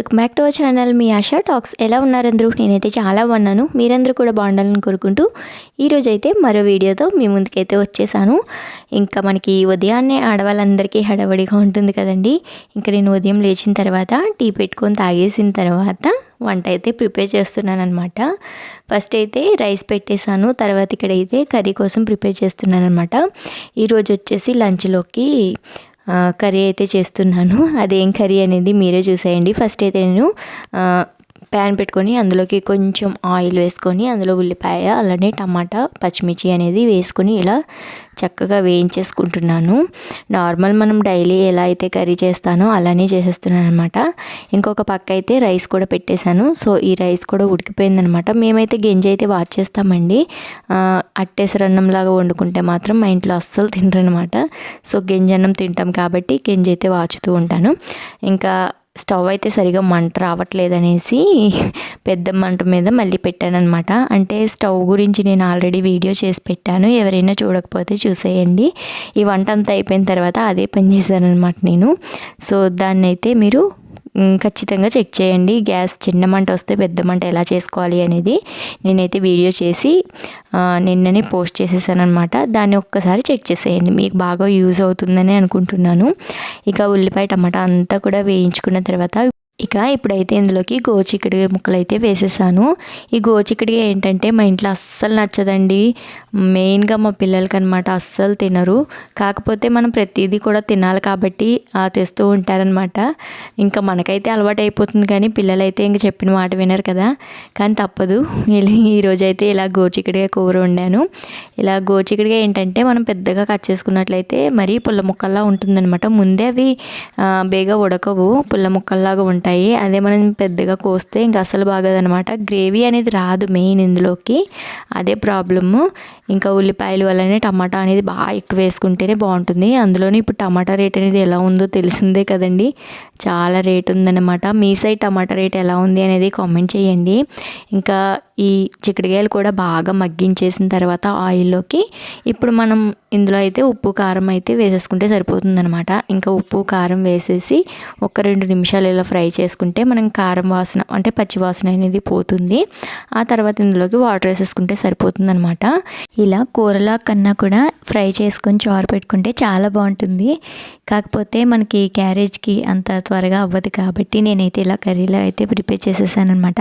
Welcome back to our channel. Me Asha talks. ఎలా ఉన్నారందరూ? నేనైతే చాలా బాగున్నాను. మీరందరూ కూడా బాగుండాలని కోరుకుంటూ ఈరోజు అయితే మరో వీడియోతో మీ ముందుకైతే వచ్చేసాను. ఇంకా మనకి ఉదయాన్నే ఆడవాళ్ళందరికీ హడావడిగా ఉంటుంది కదండి. ఇంకా నేను ఉదయం లేచిన తర్వాత టీ పెట్టుకొని తాగేసిన తర్వాత వంట అయితే ప్రిపేర్ చేస్తున్నాను అనమాట ఫస్ట్ అయితే రైస్ పెట్టేశాను. తర్వాత ఇక్కడైతే కర్రీ కోసం ప్రిపేర్ చేస్తున్నాను అనమాట ఈరోజు వచ్చేసి లంచ్లోకి కర్రీ అయితే చేస్తున్నాను. అదేం కర్రీ అనేది మీరే చూసేయండి. ఫస్ట్ అయితే నేను ప్యాన్ పెట్టుకొని అందులోకి కొంచెం ఆయిల్ వేసుకొని అందులో ఉల్లిపాయ అలానే టమాటా పచ్చిమిర్చి అనేది వేసుకొని ఇలా చక్కగా వేయించేసుకుంటున్నాను. నార్మల్ మనం డైలీ ఎలా అయితే కర్రీ చేస్తానో అలానే చేసేస్తున్నాను అనమాట ఇంకొక పక్క అయితే రైస్ కూడా పెట్టేశాను. సో ఈ రైస్ కూడా ఉడికిపోయిందనమాట మేమైతే గింజ అయితే వాచ్ చేస్తామండి. అట్టేసరన్నంలాగా వండుకుంటే మాత్రం మా ఇంట్లో అస్సలు తినరనమాట సో గింజన్నం తింటాం కాబట్టి గింజ అయితే వాచుతూ ఉంటాను. ఇంకా స్టవ్ అయితే సరిగా మంట రావట్లేదనేసి పెద్ద మంట మీద మళ్ళీ పెట్టానమాట అంటే స్టవ్ గురించి నేను ఆల్రెడీ వీడియో చేసి పెట్టాను. ఎవరైనా చూడకపోతే చూసేయండి. ఈ వంట అంతా అయిపోయిన తర్వాత అదే పని చేశానమాట నేను. సో దాన్ని అయితే మీరు ఖచ్చితంగా చెక్ చేయండి. గ్యాస్ చిన్న మంట వస్తే పెద్ద మంట ఎలా చేసుకోవాలి అనేది నేనైతే వీడియో చేసి నిన్ననే పోస్ట్ చేసేసాను అనమాట దాన్ని ఒక్కసారి చెక్ చేసేయండి. మీకు బాగా యూజ్ అవుతుందని అనుకుంటున్నాను. ఇక ఉల్లిపాయ టమాటా అంతా కూడా వేయించుకున్న తర్వాత ఇక ఇప్పుడైతే ఇందులోకి గోచిక్కడి ముక్కలు అయితే వేసేసాను. ఈ గోచిక్కడి ఏంటంటే మా ఇంట్లో అస్సలు నచ్చదండి. మెయిన్గా మా పిల్లలకి అనమాట అస్సలు తినరు. కాకపోతే మనం ప్రతిదీ కూడా తినాలి కాబట్టి తెస్తూ ఉంటారనమాట. ఇంకా మనకైతే అలవాటు అయిపోతుంది కానీ పిల్లలైతే ఇంక చెప్పిన మాట వినరు కదా. కానీ తప్పదు. ఈరోజు అయితే ఇలా గోచిక్కడిగా కూర వండాను. ఇలా గోచికడిగా ఏంటంటే మనం పెద్దగా కట్ చేసుకున్నట్లయితే మరీ పుల్ల ముక్కల్లా ఉంటుందన్నమాట ముందే అవి బేగా ఉడకవు. పుల్ల ముక్కల్లాగా ఉంటాయి. ఉంటాయి. అదే మనం పెద్దగా కోస్తే ఇంకా అసలు బాగోదనమాట. గ్రేవీ అనేది రాదు మెయిన్ ఇందులోకి. అదే ప్రాబ్లము. ఇంకా ఉల్లిపాయలు వల్లనే టమాటా అనేది బాగా ఎక్కువ వేసుకుంటేనే బాగుంటుంది. అందులోనే ఇప్పుడు టమాటా రేట్ అనేది ఎలా ఉందో తెలిసిందే కదండి. చాలా రేట్ ఉందన్నమాట. మీ సైడ్ టమాటా రేట్ ఎలా ఉంది అనేది కామెంట్ చేయండి. ఇంకా ఈ చిక్కుడుకాయలు కూడా బాగా మగ్గించేసిన తర్వాత ఆయిల్లోకి ఇప్పుడు మనం ఇందులో అయితే ఉప్పు కారం అయితే వేసేసుకుంటే సరిపోతుందనమాట ఇంకా ఉప్పు కారం వేసేసి ఒక రెండు నిమిషాలు ఇలా ఫ్రై చేసుకుంటే మనం కారం వాసన అంటే పచ్చి వాసన అనేది పోతుంది. ఆ తర్వాత ఇందులోకి వాటర్ వేసేసుకుంటే సరిపోతుందనమాట ఇలా కూరలా కన్నా కూడా ఫ్రై చేసుకొని చారు పెట్టుకుంటే చాలా బాగుంటుంది. కాకపోతే మనకి క్యారేజ్కి అంత త్వరగా అవ్వదు కాబట్టి నేనైతే ఇలా కర్రీలో అయితే ప్రిపేర్ చేసేసాను అనమాట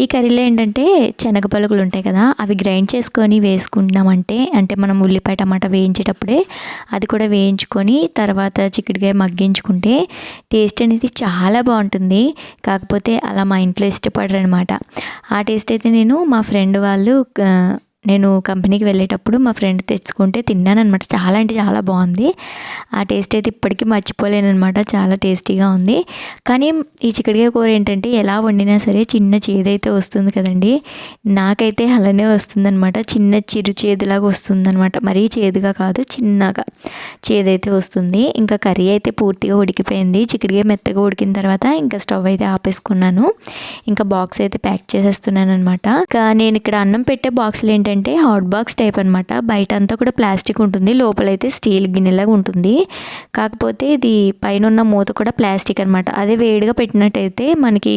ఈ కర్రీలో ఏంటంటే శనగ పలుకులు ఉంటాయి కదా అవి గ్రైండ్ చేసుకొని వేసుకుంటున్నామంటే అంటే మనం ఉల్లిపాయ టమాటా వేయించేటప్పుడే అది కూడా వేయించుకొని తర్వాత చిక్కుడుకాయ మగ్గించుకుంటే టేస్ట్ అనేది చాలా బాగుంటుంది. కాకపోతే అలా మా ఇంట్లో ఇష్టపడరు అనమాట ఆ టేస్ట్ అయితే నేను మా ఫ్రెండ్ వాళ్ళు నేను కంపెనీకి వెళ్ళేటప్పుడు మా ఫ్రెండ్ తెచ్చుకుంటే తిన్నాను అనమాట చాలా అంటే చాలా బాగుంది. ఆ టేస్ట్ అయితే ఇప్పటికీ మర్చిపోలేను అనమాట చాలా టేస్టీగా ఉంది. కానీ ఈ చిక్కడికాయ కూర ఏంటంటే ఎలా వండినా సరే చిన్న చేదైతే వస్తుంది కదండి. నాకైతే అలానే వస్తుందనమాట చిన్న చిరు చేదులాగా వస్తుందనమాట మరీ చేదుగా కాదు చిన్నగా చేదైతే వస్తుంది. ఇంకా కర్రీ అయితే పూర్తిగా ఉడికిపోయింది. చిక్కడికాయ మెత్తగా ఉడికిన తర్వాత ఇంకా స్టవ్ అయితే ఆపేసుకున్నాను. ఇంకా బాక్స్ అయితే ప్యాక్ చేసేస్తున్నాను అనమాట ఇంకా నేను ఇక్కడ అన్నం పెట్టే బాక్స్లు ఏంటంటే ఏంటంటే హాట్ బాక్స్ టైప్ అనమాట బయట అంతా కూడా ప్లాస్టిక్ ఉంటుంది. లోపలైతే స్టీల్ గిన్నెలాగా ఉంటుంది. కాకపోతే ఇది పైన ఉన్న మూత కూడా ప్లాస్టిక్ అనమాట అదే వేడిగా పెట్టినట్టయితే మనకి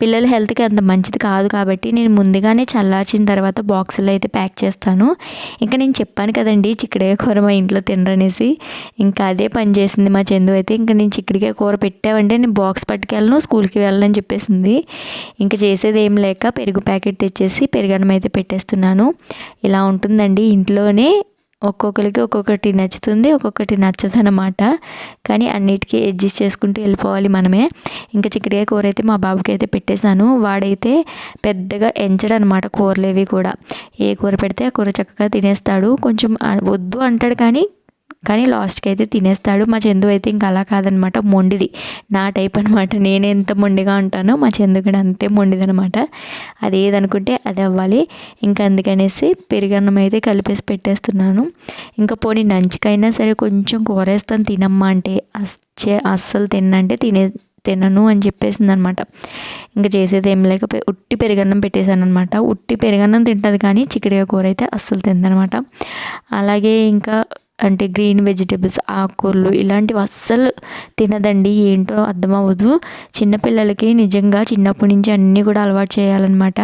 పిల్లల హెల్త్కి అంత మంచిది కాదు కాబట్టి నేను ముందుగానే చల్లార్చిన తర్వాత బాక్సులో అయితే ప్యాక్ చేస్తాను. ఇంకా నేను చెప్పాను కదండి చిక్కడికాయ కూర మా ఇంట్లో తినరనేసి. ఇంకా అదే పని చేసింది మా చందు అయితే. ఇంకా నేను చిక్కడికాయ కూర పెట్టావంటే నేను బాక్స్ పట్టుకెళ్ళను స్కూల్కి వెళ్ళను చెప్పేసింది. ఇంకా చేసేది ఏం లేక పెరుగు ప్యాకెట్ తెచ్చేసి పెరుగన్నం అయితే పెట్టేస్తున్నాను. ఇలా ఉంటుందండి. ఇంట్లోనే ఒక్కొక్కరికి ఒక్కొక్కటి నచ్చుతుంది ఒక్కొక్కటి నచ్చదు అనమాట కానీ అన్నిటికీ అడ్జస్ట్ చేసుకుంటూ వెళ్ళిపోవాలి మనమే. ఇంకా చిక్కడికాయ కూర అయితే మా బాబుకి అయితే పెట్టేశాను. వాడైతే పెద్దగా ఎంచడు అనమాట కూరలేవి కూడా. ఏ కూర పెడితే ఆ కూర చక్కగా తినేస్తాడు. కొంచెం వద్దు అంటాడు కానీ కానీ లాస్ట్కి అయితే తినేస్తాడు. మా చందు అయితే ఇంకా అలా కాదనమాట మొండిది. నా టైప్ అనమాట. నేను ఎంత మొండిగా ఉంటానో మా చందు కూడా అంతే మొండిది అనమాట అది ఏదనుకుంటే అది అవ్వాలి. ఇంకా అందుకనేసి పెరుగన్నం అయితే కలిపేసి పెట్టేస్తున్నాను. ఇంకా పోనీ నంచుకైనా సరే కొంచెం కూరేస్తాను తినమ్మా అంటే అస్సే అస్సలు తిన్నంటే తినే తినను అని చెప్పేసింది అనమాట ఇంకా చేసేది ఏం లేక ఉట్టి పెరుగన్నం పెట్టేశాను అనమాట ఉట్టి పెరుగన్నం తింటుంది కానీ చిక్కడిగా కూర అయితే అస్సలు తిందనమాట. అలాగే ఇంకా అంటే గ్రీన్ వెజిటేబుల్స్ ఆకుకూరలు ఇలాంటివి అస్సలు తినదండి. ఏంటో అర్థం అవ్వదు చిన్నపిల్లలకి నిజంగా చిన్నప్పటి నుంచి అన్నీ కూడా అలవాటు చేయాలన్నమాట.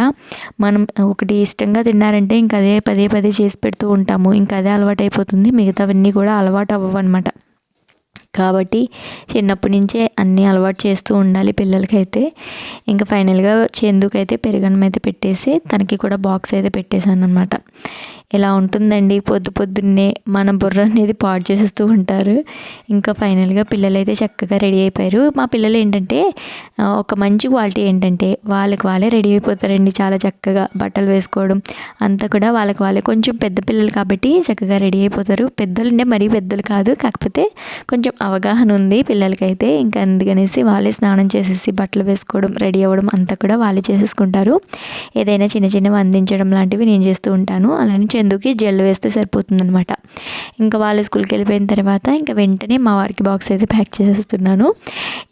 మనం ఒకటి ఇష్టంగా తిన్నారంటే ఇంక అదే పదే పదే చేసి పెడుతూ ఉంటాము. ఇంకా అదే అలవాటు అయిపోతుంది మిగతావన్నీ కూడా అలవాటు అవ్వవు అనమాట కాబట్టి చిన్నప్పటి నుంచే అన్నీ అలవాటు చేస్తూ ఉండాలి పిల్లలకైతే. ఇంకా ఫైనల్గా చెందుకైతే పెరుగన్నం అయితే పెట్టేసి తనకి కూడా బాక్స్ అయితే పెట్టేశాను అనమాట ఇలా ఉంటుందండి? పొద్దు పొద్దున్నే మన బుర్ర అనేది పాడు చేసేస్తూ ఉంటారు. ఇంకా ఫైనల్గా పిల్లలు అయితే చక్కగా రెడీ అయిపోయారు. మా పిల్లలు ఏంటంటే ఒక మంచి క్వాలిటీ ఏంటంటే వాళ్ళకి వాళ్ళే రెడీ అయిపోతారండి చాలా చక్కగా బట్టలు వేసుకోవడం. అంతా కూడా వాళ్ళకి వాళ్ళే. కొంచెం పెద్ద పిల్లలు కాబట్టి చక్కగా రెడీ అయిపోతారు. పెద్దలుండే మరీ పెద్దలు కాదు. కాకపోతే కొంచెం అవగాహన ఉంది పిల్లలకైతే. ఇంకా అందుకనేసి వాళ్ళే స్నానం చేసేసి బట్టలు వేసుకోవడం రెడీ అవ్వడం అంతా కూడా వాళ్ళే చేసేసుకుంటారు. ఏదైనా చిన్న చిన్నవి అందించడం లాంటివి నేను చేస్తూ ఉంటాను. అలానే చందుకి జెల్ వేస్తే సరిపోతుందనమాట ఇంకా వాళ్ళు స్కూల్కి వెళ్ళిపోయిన తర్వాత ఇంకా వెంటనే మా వారికి బాక్స్ అయితే ప్యాక్ చేసేస్తున్నాను.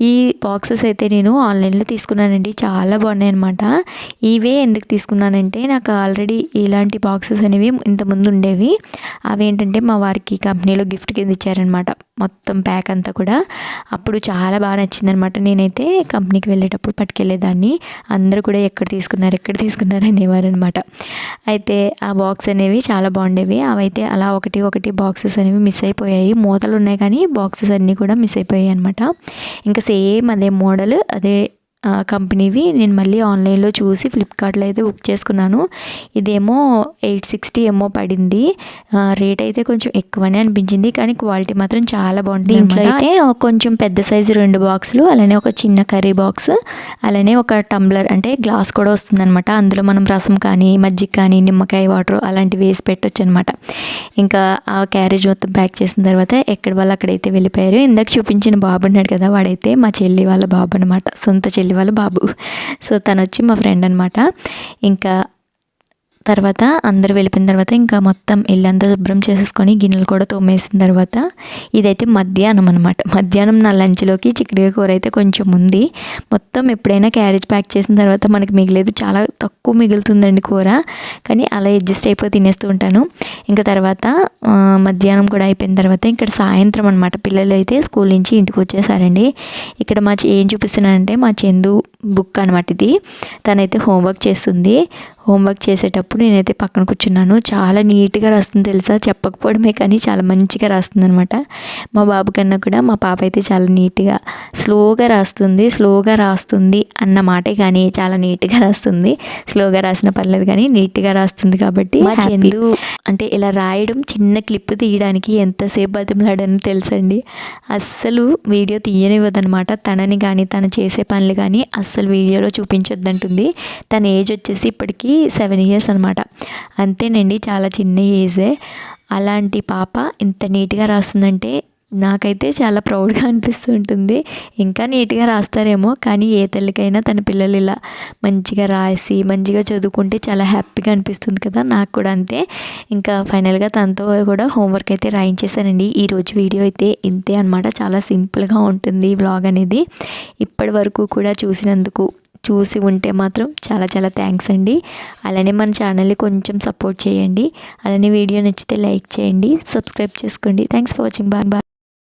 ఈ బాక్సెస్ అయితే నేను ఆన్లైన్లో తీసుకున్నానండి. చాలా బాగున్నాయి అనమాట ఇవే ఎందుకు తీసుకున్నానంటే నాకు ఆల్రెడీ ఇలాంటి బాక్సెస్ అనేవి ఇంతకుముందు ఉండేవి. అవి ఏంటంటే మా వారికి కంపెనీలో గిఫ్ట్ కింద ఇచ్చారనమాట మొత్తం ప్యాక్ అంతా కూడా. అప్పుడు చాలా బాగా నచ్చిందనమాట నేనైతే కంపెనీకి వెళ్ళేటప్పుడు పట్టుకెళ్ళేదాన్ని. అందరూ కూడా ఎక్కడ తీసుకున్నారు ఎక్కడ తీసుకున్నారు అనేవారు అనమాట అయితే ఆ బాక్స్ అనేవి చాలా బాగుండేవి. అవైతే అలా ఒకటి ఒకటి బాక్సెస్ అనేవి మిస్ అయిపోయాయి. మూతలు ఉన్నాయి కానీ బాక్సెస్ అన్నీ కూడా మిస్ అయిపోయాయి అనమాట ఇంకా సేమ్ అదే మోడల్ అదే కంపెనీవి. నేను మళ్ళీ ఆన్లైన్లో చూసి ఫ్లిప్కార్ట్లో అయితే బుక్ చేసుకున్నాను. ఇదేమో ఎయిట్ సిక్స్టీ ఏమో పడింది. రేట్ అయితే కొంచెం ఎక్కువనే అనిపించింది. కానీ క్వాలిటీ మాత్రం చాలా బాగుంటుంది ఇంట్లో అయితే కొంచెం పెద్ద సైజు రెండు బాక్సులు అలానే ఒక చిన్న కర్రీ బాక్స్ అలానే ఒక టంబ్లర్ అంటే గ్లాస్ కూడా వస్తుందన్నమాట. అందులో మనం రసం కానీ మజ్జిగ కానీ నిమ్మకాయ వాటర్ అలాంటివి వేసి పెట్టొచ్చు అనమాట ఇంకా ఆ క్యారేజ్ మొత్తం ప్యాక్ చేసిన తర్వాత ఎక్కడ వాళ్ళు అక్కడైతే వెళ్ళిపోయారు. ఇందాక చూపించిన బాబు ఉన్నాడు కదా వాడైతే మా చెల్లి వాళ్ళ బాబు అనమాట సొంత చెల్లి వాళ్ళ బాబు. సో తను వచ్చి మా ఫ్రెండ్ అనమాట ఇంకా తర్వాత అందరు వెళ్ళిపోయిన తర్వాత ఇంకా మొత్తం ఇల్లంతా శుభ్రం చేసేసుకొని గిన్నెలు కూడా తోమేసిన తర్వాత ఇదైతే మధ్యాహ్నం అనమాట మధ్యాహ్నం నా లంచ్లోకి చిక్కుడుగా కూర అయితే కొంచెం ఉంది. మొత్తం ఎప్పుడైనా క్యారేజ్ ప్యాక్ చేసిన తర్వాత మనకి మిగిలేదు. చాలా తక్కువ మిగులుతుందండి కూర. కానీ అలా అడ్జస్ట్ అయిపోయి తినేస్తూ ఉంటాను. ఇంకా తర్వాత మధ్యాహ్నం కూడా అయిపోయిన తర్వాత ఇక్కడ సాయంత్రం అనమాట పిల్లలు అయితే స్కూల్ నుంచి ఇంటికి వచ్చేసారండి. ఇక్కడ మా ఏం చూపిస్తున్నానంటే మా చందు బుక్ అనమాట ఇది. తనైతే హోంవర్క్ చేస్తుంది. హోంవర్క్ చేసేటప్పుడు నేనైతే పక్కన కూర్చున్నాను. చాలా నీట్గా రాస్తుంది తెలుసా? చెప్పకపోవడమే కానీ చాలా మంచిగా రాస్తుంది అనమాట మా బాబు కన్నా కూడా మా పాప అయితే చాలా నీట్గా స్లోగా రాస్తుంది. స్లోగా రాస్తుంది అన్న మాటే కానీ చాలా నీట్గా రాస్తుంది. స్లోగా రాసిన పర్లేదు కానీ నీట్గా రాస్తుంది కాబట్టి మా చందు అంటే ఇలా రాయడం చిన్న క్లిప్ తీయడానికి ఎంతసేపు బతిమలాడని తెలుసండి. అస్సలు వీడియో తీయనివ్వదనమాట తనని కానీ తను చేసే పనులు కానీ అస్సలు అసలు వీడియోలో చూపించొద్దంటుంది. తన ఏజ్ వచ్చేసి ఇప్పటికీ సెవెన్ ఇయర్స్ అనమాట అంతేనండి చాలా చిన్న ఏజే. అలాంటి పాప ఇంత నీట్గా రాస్తుందంటే నాకైతే చాలా ప్రౌడ్గా అనిపిస్తూ ఉంటుంది ఇంకా నీట్గా రాస్తారేమో కానీ ఏ తల్లికైనా తన పిల్లలు ఇలా మంచిగా రాసి మంచిగా చదువుకుంటే చాలా హ్యాపీగా అనిపిస్తుంది కదా నాకు కూడా అంతే. ఇంకా ఫైనల్గా తనతో కూడా హోంవర్క్ అయితే రాయించేశానండి. ఈరోజు వీడియో అయితే ఇంతే అనమాట చాలా సింపుల్గా ఉంటుంది బ్లాగ్ అనేది. ఇప్పటి వరకు కూడా చూసినందుకు చూసి ఉంటే మాత్రం చాలా చాలా థ్యాంక్స్ అండి. అలానే మన ఛానల్ని కొంచెం సపోర్ట్ చేయండి. అలానే వీడియో నచ్చితే లైక్ చేయండి సబ్స్క్రైబ్ చేసుకోండి. Thanks for watching. Bye bye.